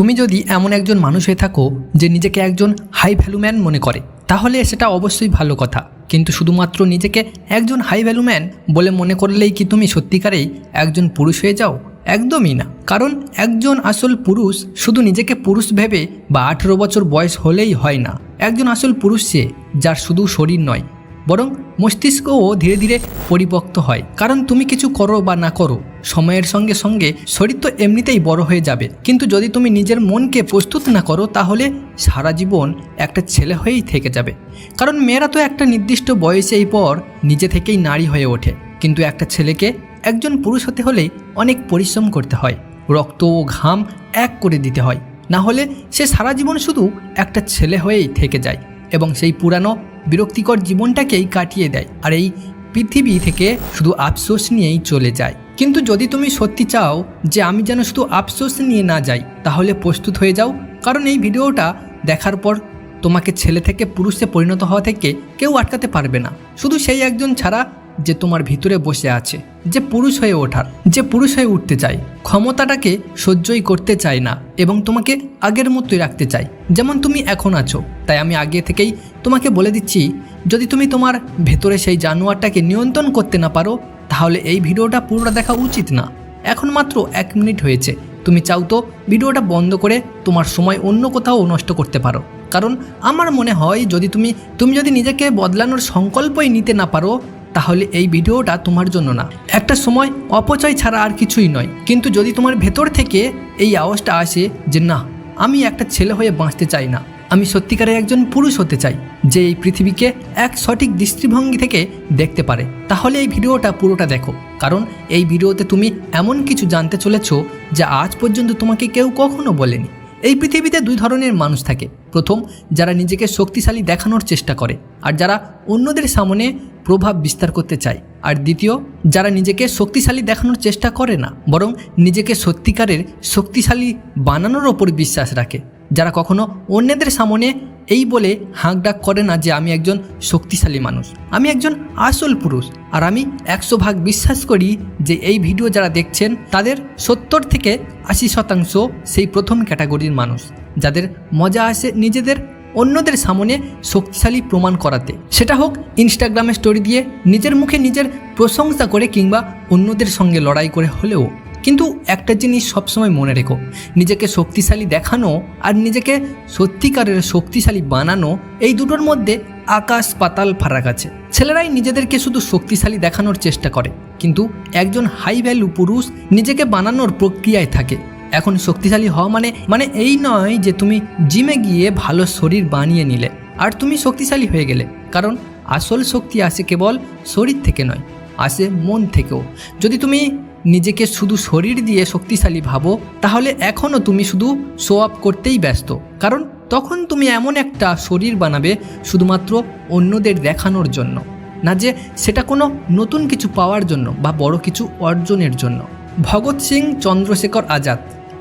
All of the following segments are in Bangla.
তুমি যদি এমন একজন মানুষ হয়ে থাকো যে নিজেকে একজন হাই ভ্যালু ম্যান মনে করে, তাহলে সেটা অবশ্যই ভালো কথা। কিন্তু শুধুমাত্র নিজেকে একজন হাই ভ্যালু ম্যান বলে মনে করলেই কি তুমি সত্যিকারেই একজন পুরুষ হয়ে যাও? একদমই না। কারণ একজন আসল পুরুষ শুধু নিজেকে পুরুষ ভেবে বা আঠেরো বছর বয়স হলেই হয় না। একজন আসল পুরুষ সে, যার শুধু শরীর নয় বরং মস্তিষ্কও ধীরে ধীরে পরিপক্ত হয়। কারণ তুমি কিছু করো বা না করো, সময়ের সঙ্গে সঙ্গে শরীর তো এমনিতেই বড় হয়ে যাবে। কিন্তু যদি তুমি নিজের মনকে প্রস্তুত না করো, তাহলে সারা জীবন একটা ছেলে হয়েই থেকে যাবে। কারণ মেয়েরা তো একটা নির্দিষ্ট বয়সেই পর নিজে থেকেই নারী হয়ে ওঠে। কিন্তু একটা ছেলেকে একজন পুরুষ হতে হলে অনেক পরিশ্রম করতে হয়। রক্ত ও ঘাম এক করে দিতে হয়। না হলে সে সারা জীবন শুধু একটা ছেলে হয়েই থেকে যায়। এবং সেই পুরানো বিরক্তিকর জীবনটাকেই কাটিয়ে দেয় আর এই পৃথিবী থেকে শুধু আফসোস নিয়েই চলে যায়। কিন্তু যদি তুমি সত্যি চাও যে আমি যেন শুধু আফসোস নিয়ে না যাই, তাহলে প্রস্তুত হয়ে যাও। কারণ এই ভিডিওটা দেখার পর তোমাকে ছেলে থেকে পুরুষে পরিণত হওয়া থেকে কেউ আটকাতে পারবে না। শুধু সেই একজন ছাড়া যে তোমার ভিতরে বসে আছে, যে পুরুষ হয়ে ওঠার, যে পুরুষ হয়ে উঠতে চায়, ক্ষমতাটাকে সহ্যই করতে চায় না এবং তোমাকে আগের মতোই রাখতে চায়। যেমন তুমি এখন আছো, তাই আমি আগে থেকেই তোমাকে বলে দিচ্ছি, যদি তুমি তোমার ভেতরে সেই জানোয়ারটাকে নিয়ন্ত্রণ করতে না পারো, তাহলে এই ভিডিওটা পুরোটা দেখা উচিত না। এখন মাত্র এক মিনিট হয়েছে, তুমি চাও তো ভিডিওটা বন্ধ করে তোমার সময় অন্য কোথাও নষ্ট করতে পারো। কারণ আমার মনে হয় যদি তুমি তুমি যদি নিজেকে বদলানোর সংকল্পই নিতে না পারো তাহলে এই ভিডিওটা তোমার জন্য না। একটা সময় অপচয় ছাড়া আর কিছুই নয়। কিন্তু যদি তোমার ভেতর থেকে এই আওয়াজটা আসে যে না, আমি একটা ছেলে হয়ে বাঁচতে চাই না, আমি সত্যিকারের একজন পুরুষ হতে চাই, যে এই পৃথিবীকে এক সঠিক দৃষ্টিভঙ্গি থেকে দেখতে পারে, তাহলে এই ভিডিওটা পুরোটা দেখো। কারণ এই ভিডিওতে তুমি এমন কিছু জানতে চলেছো যা আজ পর্যন্ত তোমাকে কেউ কখনো বলেনি। এই পৃথিবীতে দুই ধরনের মানুষ থাকে। প্রথম, যারা নিজেকে শক্তিশালী দেখানোর চেষ্টা করে, আর যারা অন্যদের সামনে প্রভাব বিস্তার করতে চায়। আর দ্বিতীয়, যারা নিজেকে শক্তিশালী দেখানোর চেষ্টা করে না, বরং নিজেকে সত্যিকারের শক্তিশালী বানানোর ওপর বিশ্বাস রাখে। যারা কখনো অন্যদের সামনে এই বলে হাঁক ডাক করে না যে আমি একজন শক্তিশালী মানুষ। আমি একজন আসল পুরুষ। আর আমি একশো ভাগ বিশ্বাস করি যে এই ভিডিও যারা দেখছেন, তাদের সত্তর থেকে আশি শতাংশ সেই প্রথম ক্যাটাগরির মানুষ। যাদের মজা আসে নিজেদের অন্যদের সামনে শক্তিশালী প্রমাণ করাতে। সেটা হোক ইনস্টাগ্রামে স্টোরি দিয়ে নিজের মুখে নিজের প্রশংসা করে কিংবা অন্যদের সঙ্গে লড়াই করে হলেও। কিন্তু একটা জিনিস সবসময় মনে রেখো, নিজেকে শক্তিশালী দেখানো আর নিজেকে সত্যিকারের শক্তিশালী বানানো, এই দুটোর মধ্যে আকাশ, পাতাল ফারাক আছে। ছেলেরাই নিজেদেরকে শুধু শক্তিশালী দেখানোর চেষ্টা করে, কিন্তু একজন হাই ভ্যালু পুরুষ নিজেকে বানানোর প্রক্রিয়ায় থাকে। এখন শক্তিশালী হওয়া মানে মানে এই নয় যে তুমি জিমে গিয়ে ভালো শরীর বানিয়ে নিলে, আর তুমি শক্তিশালী হয়ে গেলে। কারণ আসল শক্তি আসে কেবল শরীর থেকে নয়, আসে মন থেকেও। যদি তুমি নিজেকে শুধু শরীর দিয়ে শক্তিশালী ভাবো, তাহলে এখনও তুমি শুধু শো আপ করতেই ব্যস্ত। কারণ তখন তুমি এমন একটা শরীর বানাবে শুধুমাত্র অন্যদের দেখানোর জন্য। না যে সেটা কোনো নতুন কিছু পাওয়ার জন্য বা বড় কিছু অর্জনের জন্য। ভগৎ সিং চন্দ্রশেখর আজাদ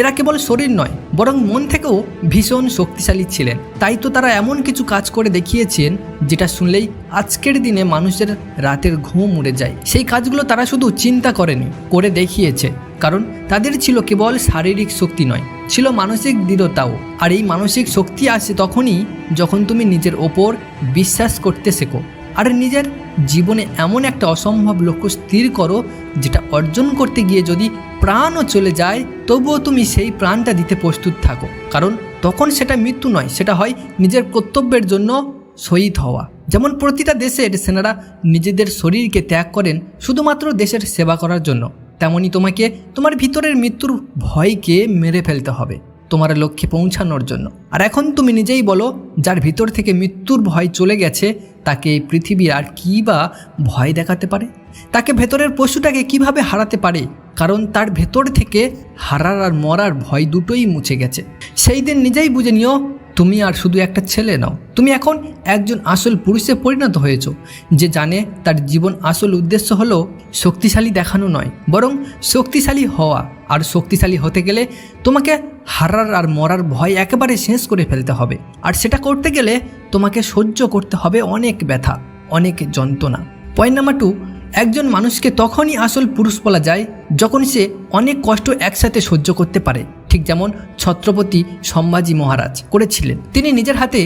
এরা কেবল শরীর নয়, বরং মন থেকেও ভীষণ শক্তিশালী ছিলেন। তাই তো তারা এমন কিছু কাজ করে দেখিয়েছেন, যেটা শুনলেই আজকের দিনে মানুষের রাতের ঘুম উড়ে যায়। সেই কাজগুলো তারা শুধু চিন্তা করেনি, করে দেখিয়েছে, কারণ তাদের ছিল কেবল শারীরিক শক্তি নয়, ছিল মানসিক দৃঢ়তাও। আর এই মানসিক শক্তি আসে তখনই যখন তুমি নিজের ওপর বিশ্বাস করতে শেখো। আর নিজের জীবনে এমন একটা অসম্ভব লক্ষ্য স্থির করো, যেটা অর্জন করতে গিয়ে যদি প্রাণও চলে যায়, তবুও তুমি সেই প্রাণটা দিতে প্রস্তুত থাকো। কারণ তখন সেটা মৃত্যু নয়, সেটা হয় নিজের কর্তব্যের জন্য শহীদ হওয়া। যেমন প্রতিটা দেশের সেনারা নিজেদের শরীরকে ত্যাগ করেন, শুধুমাত্র দেশের সেবা করার জন্য। তেমনি তোমাকে তোমার ভিতরের মৃত্যুর ভয়কে মেরে ফেলতে হবে। তোমার লক্ষ্যে পৌঁছানোর জন্য। আর এখন তুমি নিজেই বলো, যার ভিতর থেকে মৃত্যুর ভয় চলে গেছে, তাকে এই পৃথিবী আর কী বা ভয় দেখাতে পারে? তাকে ভেতরের পশুটাকে কীভাবে হারাতে পারে? কারণ তার ভেতর থেকে হারার আর মরার ভয় দুটোই মুছে গেছে। সেই দিন নিজেই বুঝে নিও তুমি আর শুধু একটা ছেলে নাও। তুমি এখন একজন আসল পুরুষে পরিণত হয়েছ, যে জানে তার জীবন আসল উদ্দেশ্য হলো শক্তিশালী দেখানো নয়, বরং শক্তিশালী হওয়া। আর শক্তিশালী হতে গেলে তোমাকে হারার আর মরার ভয় একেবারে শেষ করে ফেলতে হবে। আর সেটা করতে গেলে তোমাকে সহ্য করতে হবে অনেক ব্যথা, অনেক যন্ত্রণা। পয়েন্ট নাম্বার টু একজন মানুষকে তখনই আসল পুরুষ বলা যায় যখন সে অনেক কষ্ট একসাথে সহ্য করতে পারে। ঠিক যেমন ছত্রপতি সম্ভাজি মহারাজ করেছিলেন। তিনি নিজের হাতে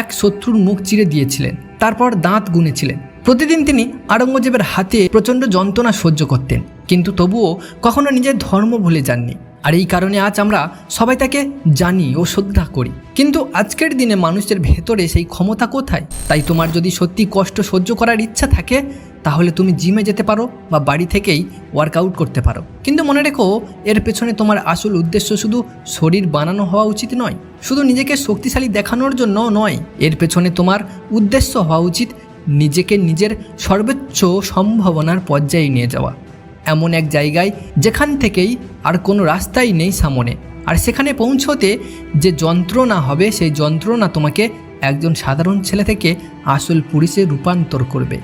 এক শত্রুর মুখ চিরে দিয়েছিলেন, তারপর দাঁত গুনেছিলেন। প্রতিদিন তিনি আরঙ্গজেবের হাতে প্রচণ্ড যন্ত্রণা সহ্য করতেন, কিন্তু তবুও কখনো নিজের ধর্ম ভুলে যাননি। আর এই কারণে আজ আমরা সবাই তাকে জানি ও শ্রদ্ধা করি। কিন্তু আজকের দিনে মানুষের ভেতরে সেই ক্ষমতা কোথায়? তাই তোমার যদি সত্যি কষ্ট সহ্য করার ইচ্ছা থাকে তাহলে তুমি জিমে যেতে পারো বা বাড়ি থেকেই ওয়ার্কআউট করতে পারো। কিন্তু মনে রেখো, এর পেছনে তোমার আসল উদ্দেশ্য শুধু শরীর বানানো হওয়া উচিত নয়, শুধু নিজেকে শক্তিশালী দেখানোর জন্য নয়। এর পেছনে তোমার উদ্দেশ্য হওয়া উচিত নিজেকে নিজের সর্বোচ্চ সম্ভাবনার পর্যায়ে নিয়ে যাওয়া। এমন এক জায়গায় যেখান থেকেই আর কোনো রাস্তাই নেই সামনে। আর সেখানে পৌঁছতে যে যন্ত্রণা হবে, সেই যন্ত্রণা তোমাকে একজন সাধারণ ছেলে থেকে আসল পুরুষে রূপান্তর করবে।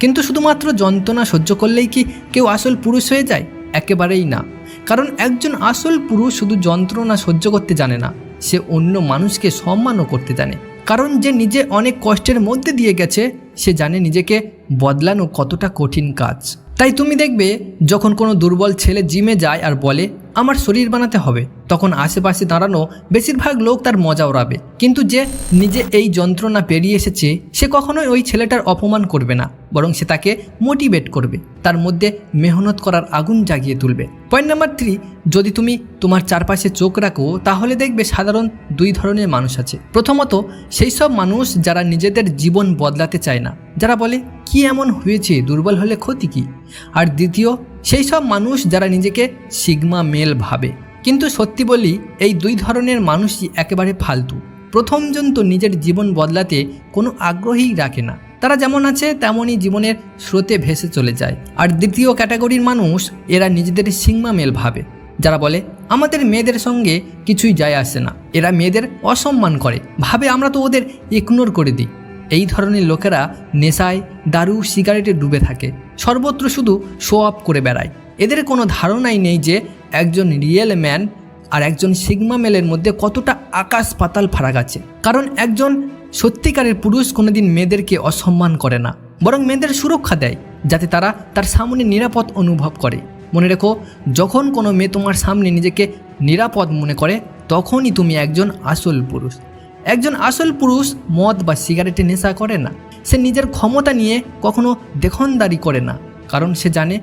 কিন্তু শুধুমাত্র যন্ত্রণা সহ্য করলেই কি কেউ আসল পুরুষ হয়ে যায়? একেবারেই না। কারণ একজন আসল পুরুষ শুধু যন্ত্রণা সহ্য করতে জানে না, সে অন্য মানুষকে সম্মানও করতে জানে। কারণ যে নিজে অনেক কষ্টের মধ্যে দিয়ে গেছে, সে জানে নিজেকে বদলানো কতটা কঠিন কাজ। তাই তুমি দেখবে, যখন কোনো দুর্বল ছেলে জিমে যায় আর বলে, আমার শরীর বানাতে হবে। তখন আশেপাশে দাঁড়ানো বেশিরভাগ লোক তার মজা ওড়াবে। কিন্তু যে নিজে এই যন্ত্রণা পেরিয়ে এসেছে, সে কখনোই ওই ছেলেটার অপমান করবে না, বরং সে তাকে মোটিভেট করবে, তার মধ্যে মেহনত করার আগুন জাগিয়ে তুলবে। পয়েন্ট নাম্বার থ্রি যদি তুমি তোমার চারপাশে চোখ রাখো, তাহলে দেখবে সাধারণ দুই ধরনের মানুষ আছে। প্রথমত, সেই সব মানুষ যারা নিজেদের জীবন বদলাতে চায় না। যারা বলে, কি এমন হয়েছে? দুর্বল হলে ক্ষতি কি? আর দ্বিতীয়, সেই সব মানুষ যারা নিজেকে সিগমা মেল ভাবে। কিন্তু সত্যি বলি, এই দুই ধরনের মানুষই একেবারে ফালতু। প্রথমজন তো নিজের জীবন বদলাতে কোনো আগ্রহই রাখে না। তারা যেমন আছে, তেমনই জীবনের স্রোতে ভেসে চলে যায়। আর দ্বিতীয় ক্যাটাগরির মানুষ, এরা নিজেদের সিগমা মেল ভাবে। যারা বলে, আমাদের মেয়েদের সঙ্গে কিছুই যায় আসে না। এরা মেয়েদের অসম্মান করে। ভাবে আমরা তো ওদের ইগনোর করে দিই। এই ধরনের লোকেরা নেশায় দারু, সিগারেটে ডুবে থাকে। সর্বত্র শুধু শো আপ করে বেড়ায়। এদের কোনো ধারণাই নেই যে একজন রিয়েল ম্যান আর একজন সিগমা মেলের মধ্যে কতটা আকাশ পাতাল ফারাক আছে। কারণ একজন সত্যিকারের পুরুষ কোনোদিন মেয়েদেরকে অসম্মান করে না, বরং মেয়েদের সুরক্ষা দেয়, যাতে তারা তার সামনে নিরাপদ অনুভব করে। মনে রেখো, যখন কোনো মেয়ে তোমার সামনে নিজেকে নিরাপদ মনে করে, তখনই তুমি একজন আসল পুরুষ। একজন আসল পুরুষ মদ বা সিগারেটে নেশা করে না। সে নিজের ক্ষমতা নিয়ে কখনো দেখনদারি করে না, কারণ সে জানে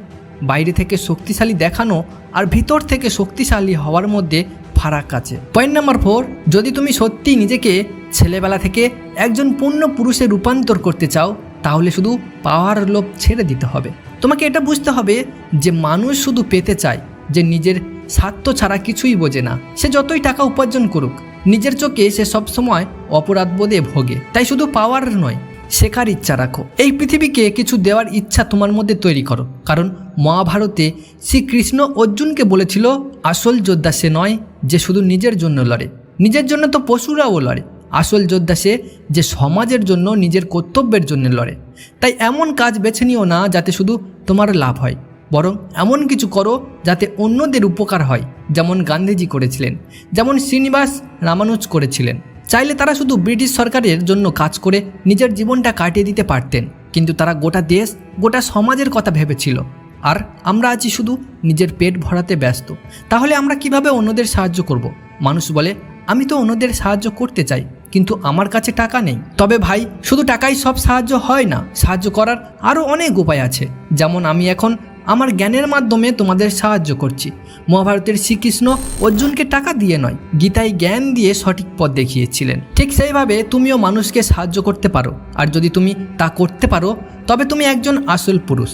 বাইরে থেকে শক্তিশালী দেখানো আর ভিতর থেকে শক্তিশালী হওয়ার মধ্যে ফারাক আছে। পয়েন্ট নাম্বার ফোর, যদি তুমি সত্যি নিজেকে ছেলেবেলা থেকে একজন পূর্ণ পুরুষে রূপান্তর করতে চাও, তাহলে শুধু পাওয়ার লোভ ছেড়ে দিতে হবে। তোমাকে এটা বুঝতে হবে যে মানুষ শুধু পেতে চায় যে নিজের স্বার্থ ছাড়া কিছুই বোঝে না। সে যতই টাকা উপার্জন করুক, নিজের চোখে সে সবসময় অপরাধ বোধে ভোগে। তাই শুধু পাওয়ার নয় শেখার ইচ্ছা রাখো। এই পৃথিবীকে কিছু দেওয়ার ইচ্ছা তোমার মধ্যে তৈরি করো। কারণ মহাভারতে শ্রীকৃষ্ণ অর্জুনকে বলেছিল, আসল যোদ্ধা সে নয় যে শুধু নিজের জন্য লড়ে। নিজের জন্য তো পশুরাও লড়ে। আসল যোদ্ধা সে যে সমাজের জন্য, নিজের কর্তব্যের জন্য লড়ে। তাই এমন কাজ বেছে নিও না যাতে শুধু তোমার লাভ হয়। বরং এমন কিছু করো যাতে অন্যদের উপকার হয়। যেমন গান্ধীজি করেছিলেন, যেমন শ্রীনিবাস রামানুজ করেছিলেন। চাইলে তারা শুধু ব্রিটিশ সরকারের জন্য কাজ করে নিজের জীবনটা কাটিয়ে দিতে পারতেন। কিন্তু তারা গোটা দেশ, গোটা সমাজের কথা ভেবেছিল। আর আমরা আছি শুধু নিজের পেট ভরাতে ব্যস্ত। তাহলে আমরা কীভাবে অন্যদের সাহায্য করব। মানুষ বলে, আমি তো অন্যদের সাহায্য করতে চাই, কিন্তু আমার কাছে টাকা নেই। তবে ভাই, শুধু টাকাই সব সাহায্য হয় না। সাহায্য করার আরও অনেক উপায় আছে। যেমন আমি এখন আমার জ্ঞানের মাধ্যমে তোমাদের সাহায্য করছি। মহাভারতের শ্রীকৃষ্ণ অর্জুনকে টাকা দিয়ে নয়, গীতায় জ্ঞান দিয়ে সঠিক পথ দেখিয়েছিলেন। ঠিক সেইভাবে তুমিও মানুষকে সাহায্য করতে পারো, আর যদি তুমি তা করতে পারো, তবে তুমি একজন আসল পুরুষ।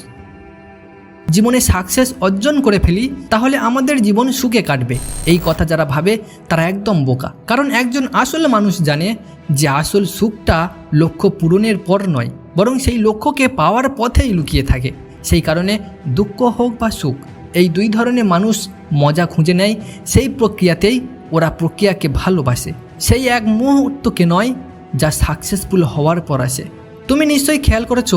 জীবনে সাকসেস অর্জন করে ফেলি, তাহলে আমাদের জীবন সুখে কাটবে। এই কথা যারা ভাবে, তারা একদম বোকা। কারণ একজন আসল মানুষ জানে যে আসল সুখটা লক্ষ্য পূরণের পর নয়, বরং সেই লক্ষ্যকে পাওয়ার পথেই লুকিয়ে থাকে। সেই কারণে দুঃখ হোক বা সুখ, এই দুই ধরনের মানুষ মজা খুঁজে নেয়, সেই প্রক্রিয়াতেই ওরা প্রক্রিয়াকে ভালোবাসে। সেই এক মুহূর্তকে নয়, যা সাকসেসফুল হওয়ার পর আসে। তুমি নিশ্চয়ই খেয়াল করেছ,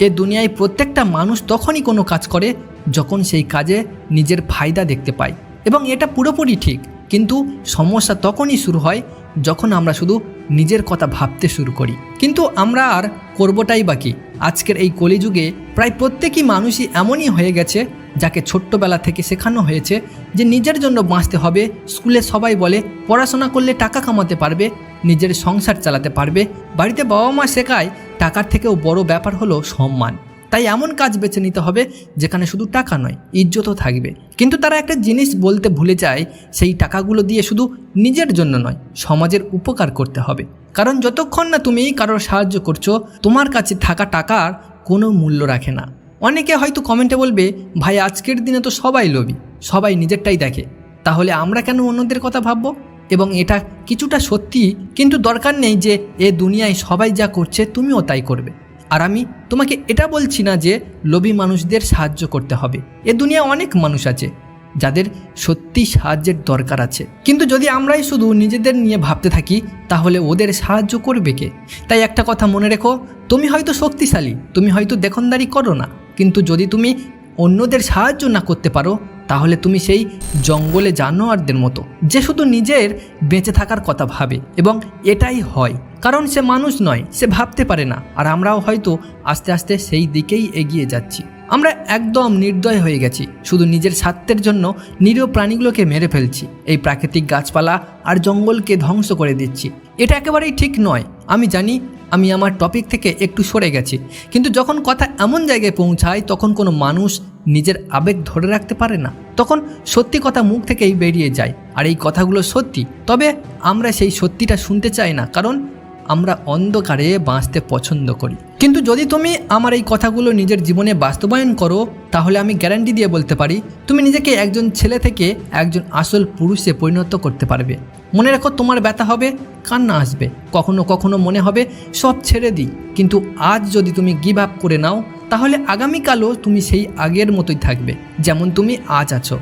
এ দুনিয়ায় প্রত্যেকটা মানুষ তখনই কোনো কাজ করে যখন সেই কাজে নিজের ফায়দা দেখতে পায়। এবং এটা পুরোপুরি ঠিক, কিন্তু সমস্যা তখনই শুরু হয় যখন আমরা শুধু নিজের কথা ভাবতে শুরু করি। কিন্তু আমরা আর করবোটাই বাকি আজকের এই কলিযুগে প্রায় প্রত্যেকই মানুষই এমনই হয়ে গেছে, যাকে ছোট্টবেলা থেকে শেখানো হয়েছে যে নিজের জন্য বাঁচতে হবে, স্কুলে সবাই বলে পড়াশোনা করলে টাকা কামাতে পারবে, নিজের সংসার চালাতে পারবে। বাড়িতে বাবা মা শেখায়, টাকার থেকেও বড় ব্যাপার হলো সম্মান। তাই এমন কাজ বেছে নিতে হবে যেখানে শুধু টাকা নয়, ইজ্জতও থাকবে। কিন্তু তারা একটা জিনিস বলতে ভুলে যায়, সেই টাকাগুলো দিয়ে শুধু নিজের জন্য নয়, সমাজের উপকার করতে হবে। কারণ যতক্ষণ না তুমি কারোর সাহায্য করছ, তোমার কাছে থাকা টাকার কোনো মূল্য রাখে না। অনেকে হয়তো কমেন্টে বলবে, ভাই, আজকের দিনে তো সবাই লোভী, সবাই নিজেরটাই দেখে। তাহলে আমরা কেন অন্যদের কথা ভাববো? এবং এটা কিছুটা সত্যি কিন্তু দরকার নেই যে এ দুনিয়ায় সবাই যা করছে, তুমিও তাই করবে। আর আমি তোমাকে এটা বলছি না যে লোভী মানুষদের সাহায্য করতে হবে। এ দুনিয়া অনেক মানুষ আছে, যাদের সত্যি সাহায্যের দরকার আছে। কিন্তু যদি আমরাই শুধু নিজেদের নিয়ে ভাবতে থাকি, তাহলে ওদের সাহায্য করবে কে? তাই একটা কথা মনে রেখো, তুমি হয়তো শক্তিশালী, তুমি হয়তো দেখনদারি করো না। কিন্তু যদি তুমি অন্যদের সাহায্য না করতে পারো তাহলে তুমি সেই জঙ্গলে জানোয়ারদের মতো, যে শুধু নিজের বেঁচে থাকার কথা ভাবে এবং এটাই হয়। কারণ সে মানুষ নয়, সে ভাবতে পারে না, আর আমরাও হয়তো আস্তে আস্তে সেই দিকেই এগিয়ে যাচ্ছি। আমরা একদম নির্দয় হয়ে গেছি, শুধু নিজের স্বার্থের জন্য নিরীহ প্রাণীগুলোকে মেরে ফেলছি, এই প্রাকৃতিক গাছপালা আর জঙ্গলকে ধ্বংস করে দিচ্ছি। এটা একেবারেই ঠিক নয়, আমি জানি আমি আমার টপিক থেকে একটু সরে গেছি। কিন্তু যখন কথা এমন জায়গায় পৌঁছায়, তখন কোনো মানুষ নিজের আবেগ ধরে রাখতে পারে না। তখন সত্যি কথা মুখ থেকেই বেরিয়ে যায়। আর এই কথাগুলো সত্যি। তবে আমরা সেই সত্যিটা শুনতে চাই না। কারণ আমরা অন্ধকারে বাঁচতে পছন্দ করি। কিন্তু যদি তুমি আমার এই কথাগুলো নিজের জীবনে বাস্তবায়ন করো, তাহলে আমি গ্যারান্টি দিয়ে বলতে পারি, তুমি নিজেকে একজন ছেলে থেকে একজন আসল পুরুষে পরিণত করতে পারবে। মনে রাখো তোমার ব্যথা হবে, কান্না আসবে, কখনো কখনো মনে হবে, সব ছেড়ে দিই। কিন্তু আজ যদি তুমি গিভ আপ করে নাও, তাহলে আগামীকালও তুমি সেই আগের মতোই থাকবে, যেমন তুমি আজ আছো।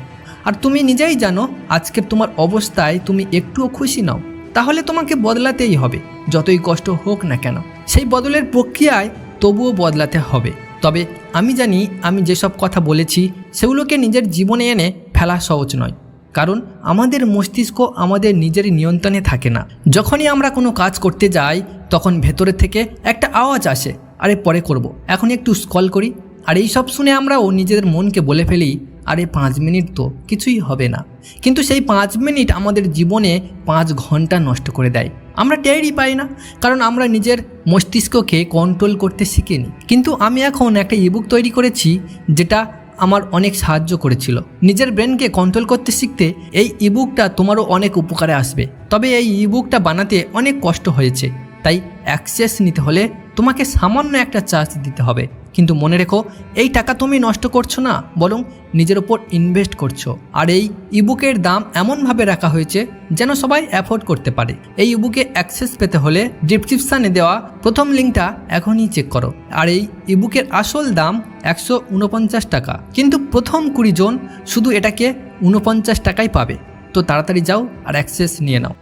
আর তুমি নিজেই জানো, আজকের তোমার অবস্থায় তুমি একটুও খুশি নাও। তাহলে তোমাকে বদলাতেই হবে, যতই কষ্ট হোক না কেন। সেই বদলের প্রক্রিয়ায় তবুও বদলাতে হবে। তবে আমি জানি আমি যেসব কথা বলেছি, সেগুলোকে নিজের জীবনে এনে ফেলা সহজ নয়। কারণ আমাদের মস্তিষ্ক আমাদের নিজের নিয়ন্ত্রণে থাকে না। যখনই আমরা কোনো কাজ করতে যাই, তখন ভেতরে থেকে একটা আওয়াজ আসে, আরে, পরে করব। এখন একটু স্কল করি। আর এই সব শুনে আমরাও নিজেদের মনকে বলে ফেলি আরে পাঁচ মিনিট তো কিছুই হবে না। কিন্তু সেই পাঁচ মিনিট আমাদের জীবনে পাঁচ ঘণ্টা নষ্ট করে দেয়। আমরা টেরই পাই না, কারণ আমরা নিজের মস্তিষ্ককে কন্ট্রোল করতে শিখিনি। কিন্তু আমি এখন একটা ইবুক তৈরি করেছি, যেটা আমার অনেক সাহায্য করেছিল। নিজের ব্রেনকে কন্ট্রোল করতে শিখতে এই ইবুকটা তোমারও অনেক উপকারে আসবে। তবে এই ইবুকটা বানাতে অনেক কষ্ট হয়েছে, তাই অ্যাক্সেস নিতে হলে তোমাকে সামান্য একটা চার্জ দিতে হবে। কিন্তু মনে রেখো, এই টাকা তুমি নষ্ট করছ না, বরং নিজের ওপর ইনভেস্ট করছ। আর এই ইবুকের দাম এমনভাবে রাখা হয়েছে যেন সবাই অ্যাফোর্ড করতে পারে। এই ইবুকে অ্যাক্সেস পেতে হলে ডিসক্রিপশানে দেওয়া প্রথম লিঙ্কটা এখনই চেক করো। আর এই ইবুকের আসল দাম একশো উনপঞ্চাশ টাকা। কিন্তু প্রথম কুড়ি জন শুধু এটাকে উনপঞ্চাশ টাকাই পাবে। তো তাড়াতাড়ি যাও আর অ্যাক্সেস নিয়ে নাও।